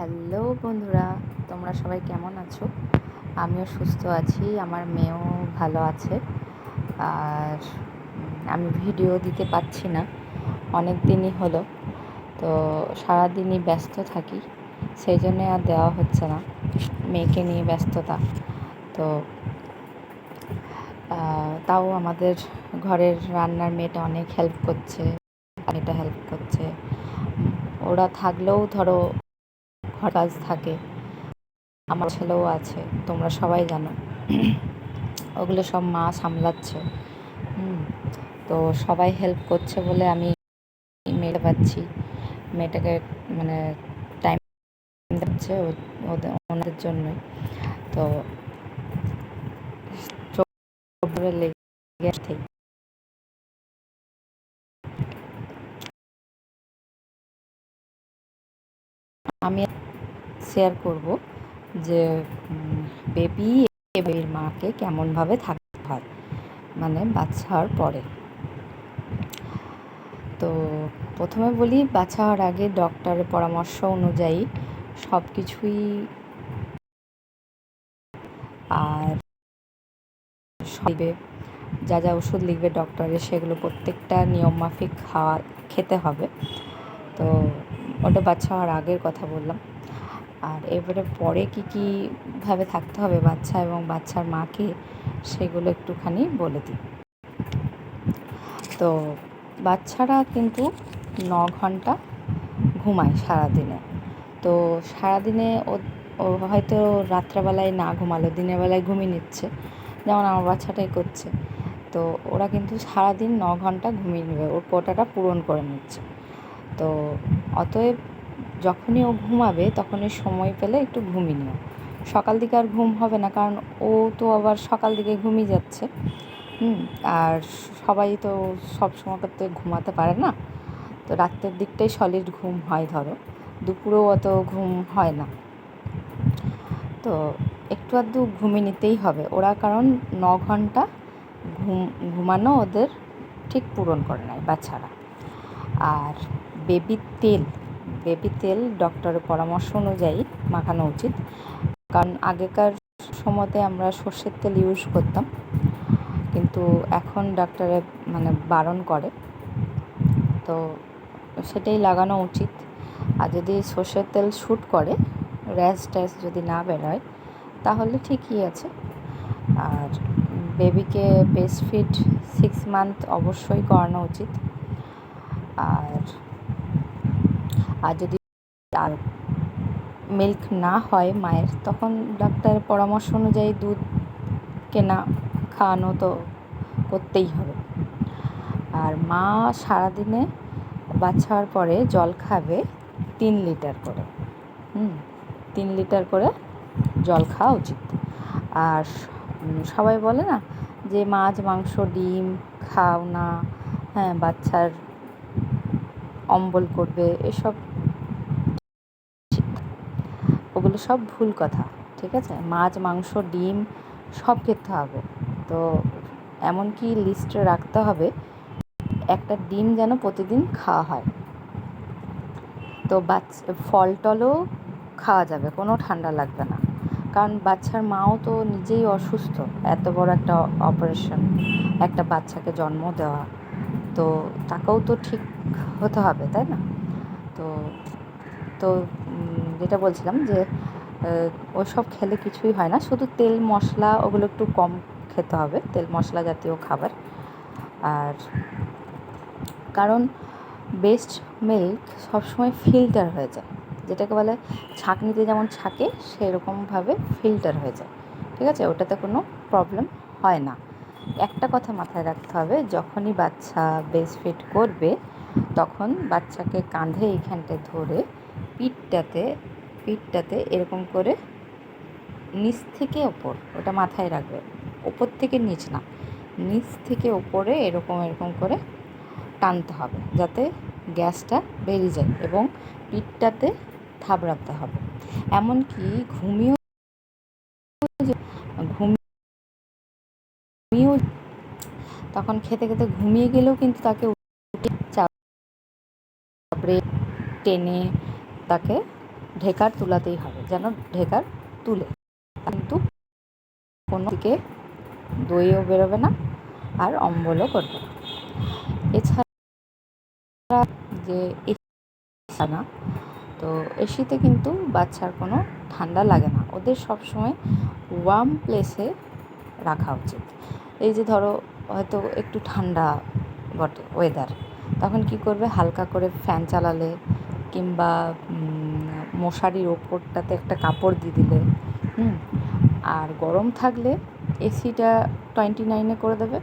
Hello বন্ধুরা, তোমরা সবাই কেমন আছো? আমিও সুস্থ আছি, আমার মেয়েও ভালো আছে। আর আমি ভিডিও দিতে পারছি না, অনেক দিনই হলো। তো সারাদিনই ব্যস্ত থাকি, সেই জন্যে আর দেওয়া হচ্ছে না, মেয়েকে নিয়ে ব্যস্ততা। তো তাও আমাদের ঘরের রান্নার মেয়েটা অনেক হেল্প করছে, মেয়েটা হেল্প করছে। ওরা থাকলেও ধরো কাজ থাকে। আমার ছেলেও আছে, তোমরা সবাই জানো। ওগুলো সব মা সামলাচ্ছে। তো সবাই হেল্প করছে বলে আমি মেয়েটা পাচ্ছি। মেয়েটাকে মানে টাইম দিচ্ছে ওনাদের জন্যই। তো। আমি শেয়ার করব যে বেবি বেবির মাকে কেমনভাবে থাকতে হয় মানে বাচ্চা হওয়ার পরে। তো প্রথমে বলি বাচ্চা হওয়ার আগে ডক্টরের পরামর্শ অনুযায়ী সব কিছুই আর যা যা ওষুধ লিখবে ডক্টরের সেগুলো প্রত্যেকটা নিয়ম মাফিক খাওয়া, খেতে হবে। তো ওটা বাচ্চা হওয়ার আগের কথা বললাম। আর এবারে পরে কী কীভাবে থাকতে হবে বাচ্চা এবং বাচ্চার মাকে, সেগুলো একটুখানি বলে দিই। তো বাচ্চারা কিন্তু ন ঘণ্টা ঘুমায় সারাদিনে। তো সারাদিনে ও হয়তো রাত্রেবেলায় না ঘুমালো, দিনের বেলায় ঘুমিয়ে নিচ্ছে। যেমন আমার বাচ্চাটাই করছে। তো ওরা কিন্তু সারাদিন ন ঘণ্টা ঘুমিয়ে নেবে। ওর কোটাটা পূরণ করে নিচ্ছে। তো অতএব যখনই ও ঘুমাবে তখনই সময় পেলে একটু ঘুমিয়ে নিও। সকাল দিকে আর ঘুম হবে না, কারণ ও তো আবার সকাল দিকে ঘুমিয়ে যাচ্ছে। হুম, আর সবাই তো সব সময় করতে ঘুমাতে পারে না। তো রাত্রের দিকটাই সলিড ঘুম হয় ধরো। দুপুরেও অত ঘুম হয় না। তো একটু আধটু ঘুমিয়ে নিতেই হবে। ওরা কারণ ন ঘণ্টা ঘুম, ঘুমানো ওদের ঠিক পূরণ করে নেয় বাচ্চারা। আর বেবির তেল বেবি তেল ডক্টরের পরামর্শ অনুযায়ী মাখানো উচিত। কারণ আগেকার সময়তে আমরা সর্ষের তেল ইউজ করতাম। কিন্তু এখন ডাক্তারে মানে বারণ করে। তো সেটাই লাগানো উচিত। আর যদি সর্ষের তেল শ্যুট করে, র্যাশ ট্যাশ যদি না বেরোয়, তাহলে ঠিকই আছে। আর বেবিকে বেস্ট ফিড সিক্স মান্থ অবশ্যই করানো উচিত আর আর যদি আর মিল্ক না হয় মায়ের, তখন ডাক্তারের পরামর্শ অনুযায়ী দুধ কেনা, খাওয়ানো তো করতেই হবে। আর মা সারাদিনে বাচ্চা হওয়ার পরে জল খাবে তিন লিটার করে। হুম, তিন লিটার করে জল খাওয়া উচিত। আর সবাই বলে না যে মাছ, মাংস, ডিম খাও না। হ্যাঁ বাচ্চার অম্বল করবে, এসব ওগুলো সব ভুল কথা, ঠিক আছে? মাছ, মাংস, ডিম সব খেতে হবে। তো এমনকি লিস্টে রাখতে হবে, একটা ডিম যেন প্রতিদিন খাওয়া হয়। তো বাচ্চা, ফল টলও খাওয়া যাবে, কোনো ঠান্ডা লাগবে না। কারণ বাচ্চার মাও তো নিজেই অসুস্থ, এত বড় একটা অপারেশন একটা বাচ্চাকে জন্ম দেওয়া। তো তাকেও তো ঠিক হতে হবে, তাই না? তো তো যেটা বলছিলাম যে আহ, ওসব খেলে কিছুই হয় না। শুধু তেল মশলা ওগুলো একটু কম খেতে হবে তেল মশলা জাতীয় খাবার। আর কারণ বেস্ট মিল্ক সবসময় ফিল্টার হয়ে যায়। যেটাকে বলে ছাঁকনিতে যেমন ছাঁকে সেরকমভাবে ফিল্টার হয়ে যায়। ঠিক আছে? ওটাতে কোনো প্রবলেম হয় না। একটা কথা মাথায় রাখতে হবে যখনই বাচ্চা বেস্ট ফিট করবে তখন বাচ্চাকে কাঁধে এইখানটায় ধরে পিঠটাতে পিঠটাতে এরকম করে নিচ থেকে ওপর, ওটা মাথায় রাখবে, ওপর থেকে নিচ না, নিচ থেকে ওপরে এরকম এরকম করে টানতে হবে যাতে গ্যাসটা বেরিয়ে যায় এবং পিঠটাতে থাবড়াতে হবে। এমনকি ঘুমিয়েও ঘুমিয়েও তখন খেতে খেতে ঘুমিয়ে গেলেও কিন্তু তাকে টেনে তাকে ঢেকার তুলাতেই হবে, যেন ঢেকার তুলে। কিন্তু কোনো দিকে দইও বেরোবে না আর অম্বলও করবে না। এছাড়া যে না তো এসিতে কিন্তু বাচ্চার কোনো ঠান্ডা লাগে না। ওদের সবসময় ওয়ার্ম প্লেসে রাখা উচিত। এই যে ধরো, হয়তো একটু ঠান্ডা বটে ওয়েদার, তখন কি করবে? হালকা করে ফ্যান চালালে কিংবা মশারির ওপরটাতে একটা কাপড় দিয়ে দিলে, হুম? আর গরম থাকলে এসিটা টোয়েন্টি নাইনে করে দেবে।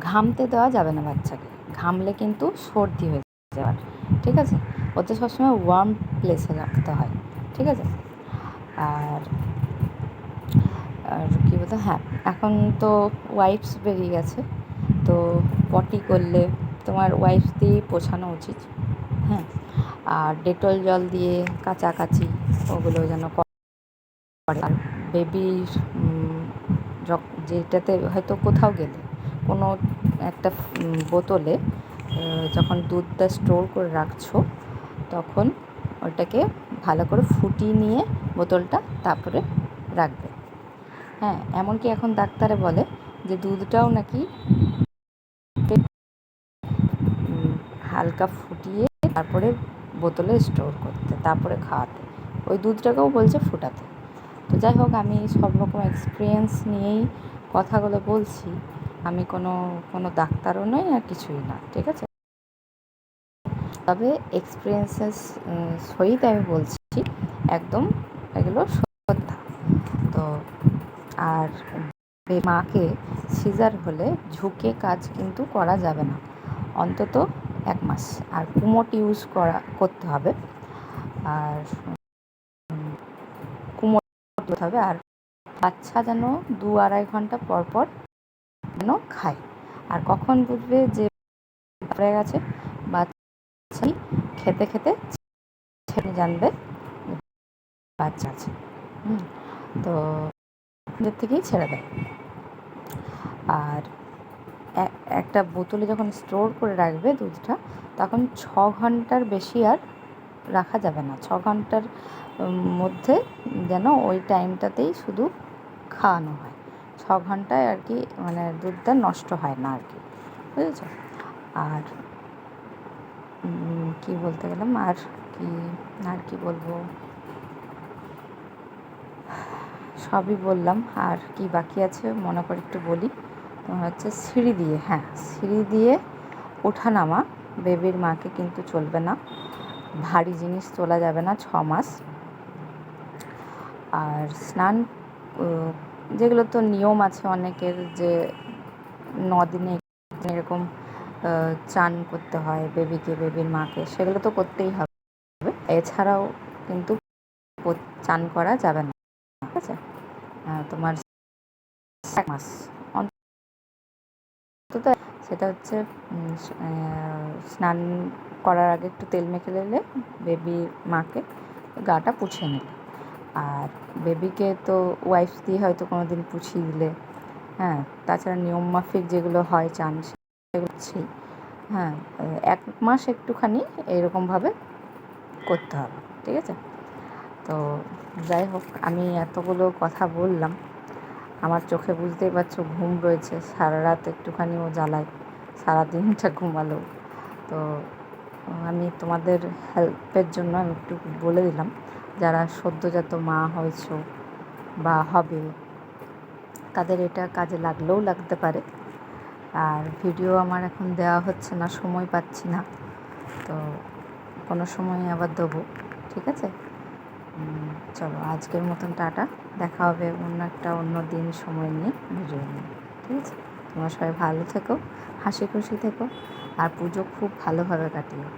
ঘামতে দেওয়া যাবে না বাচ্চাকে। ঘামলে কিন্তু সর্দি হয়ে যাবে। ঠিক আছে? ওতে সবসময় ওয়ার্ম প্লেসে রাখতে হয়। ঠিক আছে? আর আর কী বলতো? হ্যাঁ এখন তো ওয়াইপস বেরিয়ে গেছে। তো পটি করলে তোমার ওয়াইপস দিয়েই পোছানো উচিত। হ্যাঁ? আর ডেটল জল দিয়ে কাচাকাচি ওগুলো যেন করে। আর বেবির যেটাতে হয়তো কোথাও গেলে কোনো একটা বোতলে যখন দুধটা স্টোর করে রাখছো, তখন ওটাকে ভালো করে ফুটিয়ে নিয়ে বোতলটা তারপরে রাখবে। হ্যাঁ এমনকি এখন ডাক্তারে বলে যে দুধটাও নাকি হালকা ফুটিয়ে তারপরে বোতলে স্টোর করতে, তারপরে খাওয়াতে। ওই দুধটাকেও বলছে ফুটাতে। তো যাই হোক, আমি সব রকম এক্সপিরিয়েন্স নিয়েই কথাগুলো বলছি। আমি কোনো কোনো ডাক্তারও নই আর কিছুই না, ঠিক আছে? তবে এক্সপিরিয়েন্সেস সহিত আমি বলছি, একদম এগুলো সত্যা। তো আর মাকে সিজার হলে ঝুঁকে কাজ কিন্তু করা যাবে না। অন্তত এক মাস। আর কুমোট ইউজ করা, করতে হবে। আর কুমোট করতে হবে। আর বাচ্চা যেন দু আড়াই ঘণ্টা পর পর যেন খায়। আর কখন বুঝবে যে পড়ে গেছে? বাচ্চাই খেতে খেতে ছেড়ে জানবে বাচ্চা আছে। হুম, তো নিজের থেকেই ছেড়ে দেয়। আর একটা বোতলে যখন স্টোর করে রাখবে দুধটা, তখন ছ ঘণ্টার বেশি আর রাখা যাবে না। ছ ঘণ্টার মধ্যে যেন ওই টাইমটাতেই শুধু খাওয়ানো হয়। ছ ঘন্টায় আর কি মানে দুধটা নষ্ট হয় না আর কি। বুঝেছ? আর কি বলতে গেলাম? আর কি আর কি বলব? সবই বললাম। আর কি বাকি আছে? মনে করে একটু বলি। তোমার হচ্ছে সিঁড়ি দিয়ে হ্যাঁ সিঁড়ি দিয়ে ওঠা নামা। বেবির মাকে কিন্তু চলবে না। ভারী জিনিস তোলা যাবে না ছ মাস। আর স্নান যেগুলো তো নিয়ম আছে অনেকের যে দিনে এরকম চান করতে হয় বেবিকে, বেবির মাকে, সেগুলো তো করতেই হবে। এছাড়াও কিন্তু চান করা যাবে না। ঠিক আছে? তোমার মাস। অন্তত সেটা হচ্ছে স্নান করার আগে একটু তেল মেখে নিলে বেবি মাকে গাটা পুছিয়ে নিলে। আর বেবিকে তো ওয়াইফ দিয়ে হয়তো কোনো দিন পুছিয়ে দিলে হ্যাঁ তাছাড়া নিয়ম মাফিক যেগুলো হয়, চান সেগুলো হ্যাঁ এক মাস একটুখানি এরকমভাবে করতে হবে, ঠিক আছে? তো যাই হোক, আমি এতগুলো কথা বললাম। আমার চোখে বুঝতেই পারছ, ঘুম রয়েছে। সারা রাত একটুখানি ও জ্বালায়। সারা দিনটা ঘুমালো। তো আমি তোমাদের হেল্পের জন্য আমি একটু বলে দিলাম, যারা সদ্যজাত মা হয়েছ বা হবে, তাদের এটা কাজে লাগলেও লাগতে পারে। আর ভিডিও আমার এখন দেওয়া হচ্ছে না, সময় পাচ্ছি না। তো কোনো সময় আবার দেবো, ঠিক আছে? চলো, আজকের মতন টাটা। দেখা হবে অন্য একটা, অন্য দিন সময় নিয়ে ভিডিও নিয়ে। ঠিক আছে? তোমরা সবাই ভালো থেকো হাসি খুশি থেকো, আর পুজো খুব ভালোভাবে কাটিও।